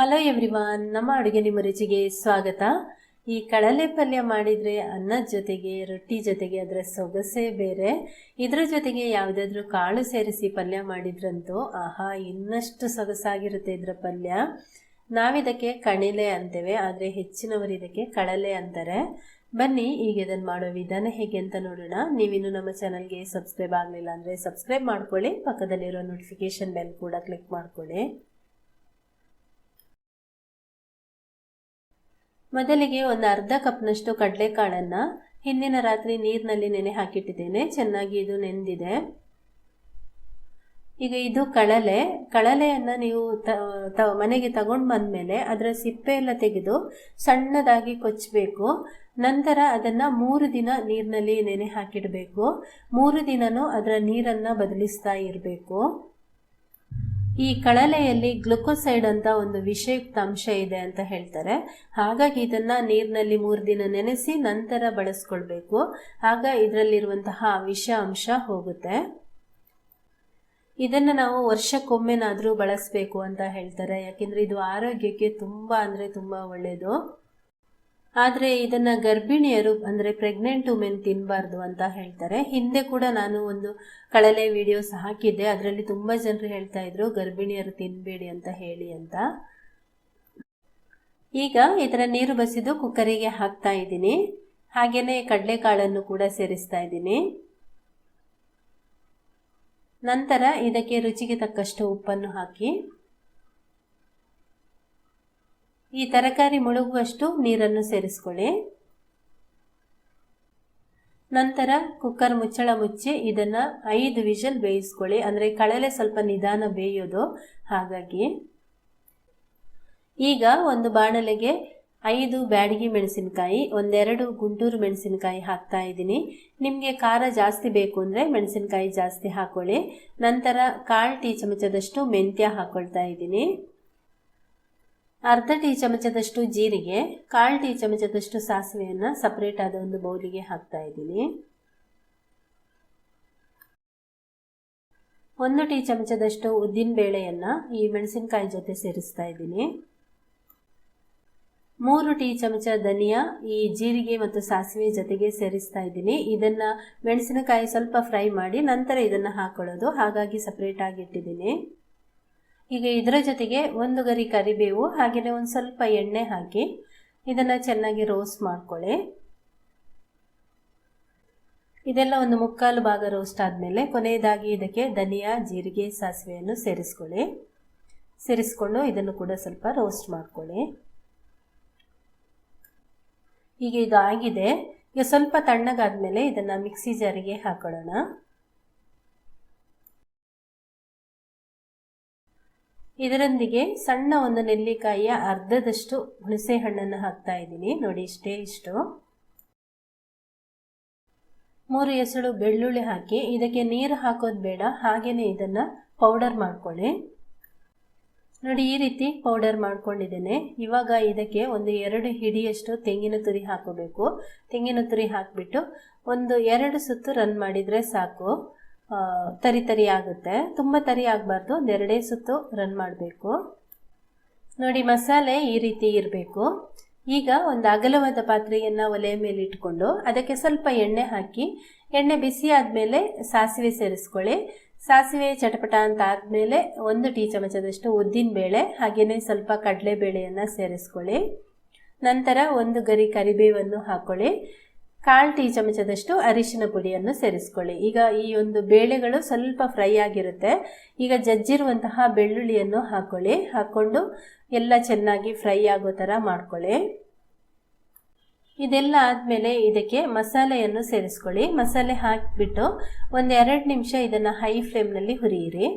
Hello everyone ನಮ್ಮ ಅಡುಗೆ ನಿಮ್ಮ ರುಚಿಗೆ ಸ್ವಾಗತ. ಈ ಕಡಲೆ ಪಲ್ಯ ಮಾಡಿದರೆ ಅನ್ನದ ಜೊತೆಗೆ, ರೊಟ್ಟಿ ಜೊತೆಗೆ ಅದರ ಸೊಗಸೇ ಬೇರೆ. ಇದರ ಜೊತೆಗೆ ಯಾವುದಾದ್ರೂ ಕಾಳು ಸೇರಿಸಿ ಪಲ್ಯ ಮಾಡಿದ್ರಂತೂ ಆಹಾ, ಇನ್ನಷ್ಟು ಸೊಗಸಾಗಿರುತ್ತೆ ಇದರ ಪಲ್ಯ. ನಾವಿದಕ್ಕೆ ಕಣಿಲೆ ಅಂತೇವೆ, ಆದರೆ ಹೆಚ್ಚಿನವರು ಇದಕ್ಕೆ ಕಳಲೆ ಅಂತಾರೆ. ಬನ್ನಿ, ಈಗ ಇದನ್ನು ಮಾಡೋ ವಿಧಾನ ಹೇಗೆ ಅಂತ ನೋಡೋಣ. ನೀವಿನ್ನು ನಮ್ಮ ಚಾನಲ್ಗೆ ಸಬ್ಸ್ಕ್ರೈಬ್ ಆಗಲಿಲ್ಲ ಅಂದರೆ ಸಬ್ಸ್ಕ್ರೈಬ್ ಮಾಡ್ಕೊಳ್ಳಿ, ಪಕ್ಕದಲ್ಲಿರೋ ನೋಟಿಫಿಕೇಶನ್ ಬೆಲ್ ಕೂಡ ಕ್ಲಿಕ್ ಮಾಡ್ಕೊಳ್ಳಿ. ಮೊದಲಿಗೆ ಒಂದು ಅರ್ಧ ಕಪ್ನಷ್ಟು ಕಡಲೆಕಾಳನ್ನು ಹಿಂದಿನ ರಾತ್ರಿ ನೀರಿನಲ್ಲಿ ನೆನೆ ಹಾಕಿಟ್ಟಿದ್ದೇನೆ. ಚೆನ್ನಾಗಿ ಇದು ನೆಂದಿದೆ. ಈಗ ಇದು ಕಳಲೆ. ಕಳಲೆಯನ್ನು ನೀವು ತ ಮನೆಗೆ ತಗೊಂಡು ಬಂದಮೇಲೆ ಅದರ ಸಿಪ್ಪೆ ಎಲ್ಲ ತೆಗೆದು ಸಣ್ಣದಾಗಿ ಕೊಚ್ಚಬೇಕು ನಂತರ ಅದನ್ನು ಮೂರು ದಿನ ನೀರಿನಲ್ಲಿ ನೆನೆ ಹಾಕಿಡಬೇಕು. ಮೂರು ದಿನನೂ ಅದರ ನೀರನ್ನು ಬದಲಿಸ್ತಾ ಇರಬೇಕು. ಈ ಕಳಲೆಯಲ್ಲಿ ಗ್ಲುಕೋಸೈಡ್ ಅಂತ ಒಂದು ವಿಷಯುಕ್ತ ಅಂಶ ಇದೆ ಅಂತ ಹೇಳ್ತಾರೆ. ಹಾಗಾಗಿ ಇದನ್ನ ನೀರಿನಲ್ಲಿ ಮೂರು ದಿನ ನೆನೆಸಿ ನಂತರ ಬಳಸ್ಕೊಳ್ಬೇಕು. ಆಗ ಇದರಲ್ಲಿರುವಂತಹ ವಿಷ ಅಂಶ ಹೋಗುತ್ತೆ. ಇದನ್ನು ನಾವು ವರ್ಷಕ್ಕೊಮ್ಮೆನಾದರೂ ಬಳಸಬೇಕು ಅಂತ ಹೇಳ್ತಾರೆ. ಯಾಕೆಂದರೆ ಇದು ಆರೋಗ್ಯಕ್ಕೆ ತುಂಬ ಅಂದರೆ ತುಂಬ ಒಳ್ಳೆಯದು ಆದರೆ ಇದನ್ನು ಗರ್ಭಿಣಿಯರು, ಅಂದರೆ ಪ್ರೆಗ್ನೆಂಟ್ ವುಮೆನ್ ತಿನ್ನಬಾರ್ದು ಅಂತ ಹೇಳ್ತಾರೆ. ಹಿಂದೆ ಕೂಡ ನಾನು ಒಂದು ಕಳಲೆ ವಿಡಿಯೋಸ್ ಹಾಕಿದ್ದೆ. ಅದರಲ್ಲಿ ತುಂಬ ಜನರು ಹೇಳ್ತಾ ಇದ್ರು, ಗರ್ಭಿಣಿಯರು ತಿನ್ನಬೇಡಿ ಅಂತ ಹೇಳಿ ಅಂತ. ಈಗ ಇದರ ನೀರು ಬಸಿದು ಕುಕ್ಕರಿಗೆ ಹಾಕ್ತಾ ಇದ್ದೀನಿ. ಹಾಗೆಯೇ ಕಡಲೆಕಾಳನ್ನು ಕೂಡ ಸೇರಿಸ್ತಾ ಇದ್ದೀನಿ. ನಂತರ ಇದಕ್ಕೆ ರುಚಿಗೆ ತಕ್ಕಷ್ಟು ಉಪ್ಪನ್ನು ಹಾಕಿ. ಈ ತರಕಾರಿ ಮುಳುಗುವಷ್ಟು ನೀರನ್ನು ಸೇರಿಸ್ಕೊಳ್ಳಿ. ನಂತರ ಕುಕ್ಕರ್ ಮುಚ್ಚಳ ಮುಚ್ಚಿ ಇದನ್ನು ಐದು ವಿಷಲ್ ಬೇಯಿಸ್ಕೊಳ್ಳಿ. ಅಂದರೆ ಕಳಲೆ ಸ್ವಲ್ಪ ನಿಧಾನ ಬೇಯೋದು ಹಾಗಾಗಿ. ಈಗ ಒಂದು ಬಾಣಲೆಗೆ ಐದು ಬ್ಯಾಡಗಿ ಮೆಣಸಿನಕಾಯಿ, ಒಂದೆರಡು ಗುಂಟೂರು ಮೆಣಸಿನಕಾಯಿ ಹಾಕ್ತಾ ಇದ್ದೀನಿ. ನಿಮಗೆ ಖಾರ ಜಾಸ್ತಿ ಬೇಕು ಅಂದರೆ ಮೆಣಸಿನಕಾಯಿ ಜಾಸ್ತಿ ಹಾಕ್ಕೊಳ್ಳಿ ನಂತರ ಕಾಳು ಟೀ ಚಮಚದಷ್ಟು ಮೆಂತ್ಯ ಹಾಕ್ಕೊಳ್ತಾ ಇದ್ದೀನಿ. ಅರ್ಧ ಟೀ ಚಮಚದಷ್ಟು ಜೀರಿಗೆ, ಕಾಲು ಟೀ ಚಮಚದಷ್ಟು ಸಾಸಿವೆಯನ್ನು ಸಪ್ರೇಟ್ ಆದ ಒಂದು ಬೌಲಿಗೆ ಹಾಕ್ತಾ ಇದ್ದೀನಿ. ಒಂದು ಟೀ ಚಮಚದಷ್ಟು ಉದ್ದಿನ ಬೇಳೆಯನ್ನು ಈ ಮೆಣಸಿನಕಾಯಿ ಜೊತೆ ಸೇರಿಸ್ತಾ ಇದ್ದೀನಿ. ಮೂರು ಟೀ ಚಮಚ ಧನಿಯಾ ಈ ಜೀರಿಗೆ ಮತ್ತು ಸಾಸಿವೆ ಜೊತೆಗೆ ಸೇರಿಸ್ತಾ ಇದ್ದೀನಿ. ಇದನ್ನು ಮೆಣಸಿನಕಾಯಿ ಸ್ವಲ್ಪ ಫ್ರೈ ಮಾಡಿ ನಂತರ ಇದನ್ನು ಹಾಕೊಳ್ಳೋದು. ಹಾಗಾಗಿ ಸಪ್ರೇಟಾಗಿ ಇಟ್ಟಿದ್ದೀನಿ. ಈಗ ಇದರ ಜೊತೆಗೆ ಒಂದು ಗರಿ ಕರಿಬೇವು ಹಾಗೆಯೇ ಒಂದು ಸ್ವಲ್ಪ ಎಣ್ಣೆ ಹಾಕಿ ಇದನ್ನು ಚೆನ್ನಾಗಿ ರೋಸ್ಟ್ ಮಾಡ್ಕೊಳ್ಳಿ. ಇದೆಲ್ಲ ಒಂದು ಮುಕ್ಕಾಲು ಭಾಗ ರೋಸ್ಟ್ ಆದಮೇಲೆ ಕೊನೆಯದಾಗಿ ಇದಕ್ಕೆ ಧನಿಯಾ, ಜೀರಿಗೆ, ಸಾಸಿವೆಯನ್ನು ಸೇರಿಸ್ಕೊಳ್ಳಿ. ಸೇರಿಸ್ಕೊಂಡು ಇದನ್ನು ಕೂಡ ಸ್ವಲ್ಪ ರೋಸ್ಟ್ ಮಾಡ್ಕೊಳ್ಳಿ. ಈಗ ಇದು ಆಗಿದೆ. ಈಗ ಸ್ವಲ್ಪ ತಣ್ಣಗಾದ ಮೇಲೆ ಇದನ್ನು ಮಿಕ್ಸಿ ಜಾರಿಗೆ ಹಾಕೊಳ್ಳೋಣ. ಇದರೊಂದಿಗೆ ಸಣ್ಣ ಒಂದು ನೆಲ್ಲಿಕಾಯಿಯ ಅರ್ಧದಷ್ಟು ಹುಣಸೆ ಹಣ್ಣನ್ನು ಹಾಕ್ತಾ ಇದ್ದೀನಿ. ನೋಡಿ, ಇಷ್ಟೇ ಇಷ್ಟು. ಮೂರು ಎಸಳು ಬೆಳ್ಳುಳ್ಳಿ ಹಾಕಿ, ಇದಕ್ಕೆ ನೀರು ಹಾಕೋದು ಬೇಡ ಹಾಗೆಯೇ ಇದನ್ನು ಪೌಡರ್ ಮಾಡ್ಕೊಳ್ಳಿ. ನೋಡಿ, ಈ ರೀತಿ ಪೌಡರ್ ಮಾಡ್ಕೊಂಡಿದ್ದೇನೆ. ಇವಾಗ ಇದಕ್ಕೆ ಒಂದು ಎರಡು ಹಿಡಿಯಷ್ಟು ತೆಂಗಿನ ತುರಿ ಹಾಕೋಬೇಕು. ತೆಂಗಿನ ತುರಿ ಹಾಕಿಬಿಟ್ಟು ಒಂದು ಎರಡು ಸುತ್ತು ರನ್ ಮಾಡಿದರೆ ಸಾಕು. ತರಿ ತರಿ ಆಗುತ್ತೆ. ತುಂಬ ತರಿ ಆಗಬಾರ್ದು. ಒಂದೆರಡೇ ಸುತ್ತು ರನ್ ಮಾಡಬೇಕು. ನೋಡಿ, ಮಸಾಲೆ ಈ ರೀತಿ ಇರಬೇಕು. ಈಗ ಒಂದು ಅಗಲವಾದ ಪಾತ್ರೆಯನ್ನು ಒಲೆಯ ಮೇಲೆ ಇಟ್ಕೊಂಡು ಅದಕ್ಕೆ ಸ್ವಲ್ಪ ಎಣ್ಣೆ ಹಾಕಿ, ಎಣ್ಣೆ ಬಿಸಿ ಆದಮೇಲೆ ಸಾಸಿವೆ ಸೇರಿಸ್ಕೊಳ್ಳಿ. ಸಾಸಿವೆ ಚಟಪಟ ಅಂತ ಆದಮೇಲೆ ಒಂದು ಟೀ ಚಮಚದಷ್ಟು ಉದ್ದಿನ ಬೇಳೆ ಹಾಗೆಯೇ ಸ್ವಲ್ಪ ಕಡಲೆಬೇಳೆಯನ್ನು ಸೇರಿಸ್ಕೊಳ್ಳಿ. ನಂತರ ಒಂದು ಗರಿ ಕರಿಬೇವನ್ನು ಹಾಕ್ಕೊಳ್ಳಿ ಕಾಲು ಟೀ ಚಮಚದಷ್ಟು ಅರಿಶಿನ ಪುಡಿಯನ್ನು ಸೇರಿಸ್ಕೊಳ್ಳಿ. ಈಗ ಈ ಒಂದು ಬೇಳೆಗಳು ಸ್ವಲ್ಪ ಫ್ರೈ ಆಗಿರುತ್ತೆ. ಈಗ ಜಜ್ಜಿರುವಂತಹ ಬೆಳ್ಳುಳ್ಳಿಯನ್ನು ಹಾಕ್ಕೊಳ್ಳಿ ಹಾಕ್ಕೊಂಡು ಎಲ್ಲ ಚೆನ್ನಾಗಿ ಫ್ರೈ ಆಗೋ ಥರ ಮಾಡ್ಕೊಳ್ಳಿ. ಇದೆಲ್ಲ ಆದಮೇಲೆ ಇದಕ್ಕೆ ಮಸಾಲೆಯನ್ನು ಸೇರಿಸ್ಕೊಳ್ಳಿ. ಮಸಾಲೆ ಹಾಕಿಬಿಟ್ಟು ಒಂದು ಎರಡು ನಿಮಿಷ ಇದನ್ನು ಹೈ ಫ್ಲೇಮ್ನಲ್ಲಿ ಹುರಿಯಿರಿ.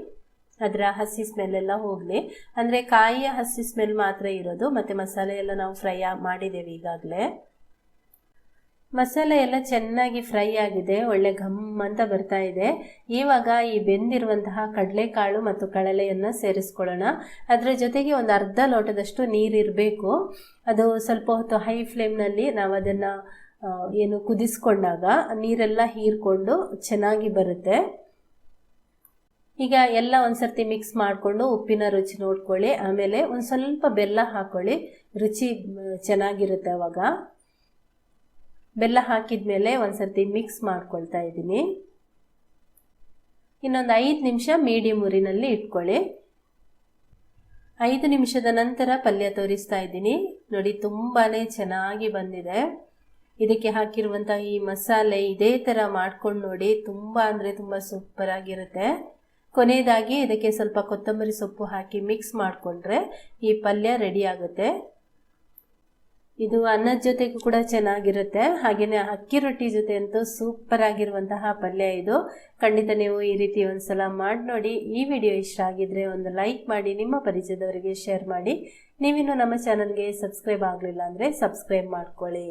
ಅದರ ಹಸಿ ಸ್ಮೆಲ್ಲೆಲ್ಲ ಹೋಗಲಿ. ಅಂದರೆ ಕಾಯಿಯ ಹಸಿ ಸ್ಮೆಲ್ ಮಾತ್ರ ಇರೋದು. ಮತ್ತು ಮಸಾಲೆ ಎಲ್ಲ ನಾವು ಫ್ರೈ ಮಾಡಿದ್ದೇವೆ ಈಗಾಗಲೇ. ಮಸಾಲೆ ಎಲ್ಲ ಚೆನ್ನಾಗಿ ಫ್ರೈ ಆಗಿದೆ, ಒಳ್ಳೆ ಘಮ್ ಅಂತ ಬರ್ತಾ ಇದೆ. ಇವಾಗ ಈ ಬೆಂದಿರುವಂತಹ ಕಡಲೆಕಾಳು ಮತ್ತು ಕಡಲೆಯನ್ನು ಸೇರಿಸ್ಕೊಳ್ಳೋಣ. ಅದರ ಜೊತೆಗೆ ಒಂದು ಅರ್ಧ ಲೋಟದಷ್ಟು ನೀರಿರಬೇಕು ಅದು ಸ್ವಲ್ಪ ಹೊತ್ತು ಹೈ ಫ್ಲೇಮ್ನಲ್ಲಿ ನಾವು ಅದನ್ನು ಏನು ಕುದಿಸ್ಕೊಂಡಾಗ ನೀರೆಲ್ಲ ಹೀರ್ಕೊಂಡು ಚೆನ್ನಾಗಿ ಬರುತ್ತೆ. ಈಗ ಎಲ್ಲ ಒಂದ್ಸರ್ತಿ ಮಿಕ್ಸ್ ಮಾಡಿಕೊಂಡು ಉಪ್ಪಿನ ರುಚಿ ನೋಡ್ಕೊಳ್ಳಿ. ಆಮೇಲೆ ಒಂದು ಸ್ವಲ್ಪ ಬೆಲ್ಲ ಹಾಕ್ಕೊಳ್ಳಿ ರುಚಿ ಚೆನ್ನಾಗಿರುತ್ತೆ ಅವಾಗ. ಬೆಲ್ಲ ಹಾಕಿದ್ಮೇಲೆ ಒಂದ್ಸರ್ತಿ ಮಿಕ್ಸ್ ಮಾಡ್ಕೊಳ್ತಾ ಇದ್ದೀನಿ. ಇನ್ನೊಂದು ಐದು ನಿಮಿಷ ಮೀಡಿಯಂ ಉರಿನಲ್ಲಿ ಇಟ್ಕೊಳ್ಳಿ. ಐದು ನಿಮಿಷದ ನಂತರ ಪಲ್ಯ ತೋರಿಸ್ತಾ ಇದ್ದೀನಿ. ನೋಡಿ ತುಂಬಾ ಚೆನ್ನಾಗಿ ಬಂದಿದೆ. ಇದಕ್ಕೆ ಹಾಕಿರುವಂಥ ಈ ಮಸಾಲೆ ಇದೇ ಥರ ಮಾಡ್ಕೊಂಡು ನೋಡಿ ತುಂಬ ಅಂದರೆ ತುಂಬ ಸೂಪರ್ ಆಗಿರುತ್ತೆ. ಕೊನೆಯದಾಗಿ ಇದಕ್ಕೆ ಸ್ವಲ್ಪ ಕೊತ್ತಂಬರಿ ಸೊಪ್ಪು ಹಾಕಿ ಮಿಕ್ಸ್ ಮಾಡಿಕೊಂಡ್ರೆ ಈ ಪಲ್ಯ ರೆಡಿ ಆಗುತ್ತೆ. ಇದು ಅನ್ನದ ಜೊತೆಗೂ ಕೂಡ ಚೆನ್ನಾಗಿರುತ್ತೆ. ಹಾಗೆಯೇ ಅಕ್ಕಿ ರೊಟ್ಟಿ ಜೊತೆ ಅಂತೂ ಸೂಪರ್ ಆಗಿರುವಂತಹ ಪಲ್ಯ ಇದು. ಖಂಡಿತ ನೀವು ಈ ರೀತಿ ಒಂದ್ಸಲ ಮಾಡಿ ನೋಡಿ. ಈ ವಿಡಿಯೋ ಇಷ್ಟ ಆಗಿದ್ರೆ ಒಂದು ಲೈಕ್ ಮಾಡಿ, ನಿಮ್ಮ ಪರಿಚಯದವರಿಗೆ ಶೇರ್ ಮಾಡಿ. ನೀವಿನ್ನು ನಮ್ಮ ಚಾನಲ್ಗೆ ಸಬ್ಸ್ಕ್ರೈಬ್ ಆಗಲಿಲ್ಲ ಅಂದರೆ ಸಬ್ಸ್ಕ್ರೈಬ್ ಮಾಡ್ಕೊಳ್ಳಿ.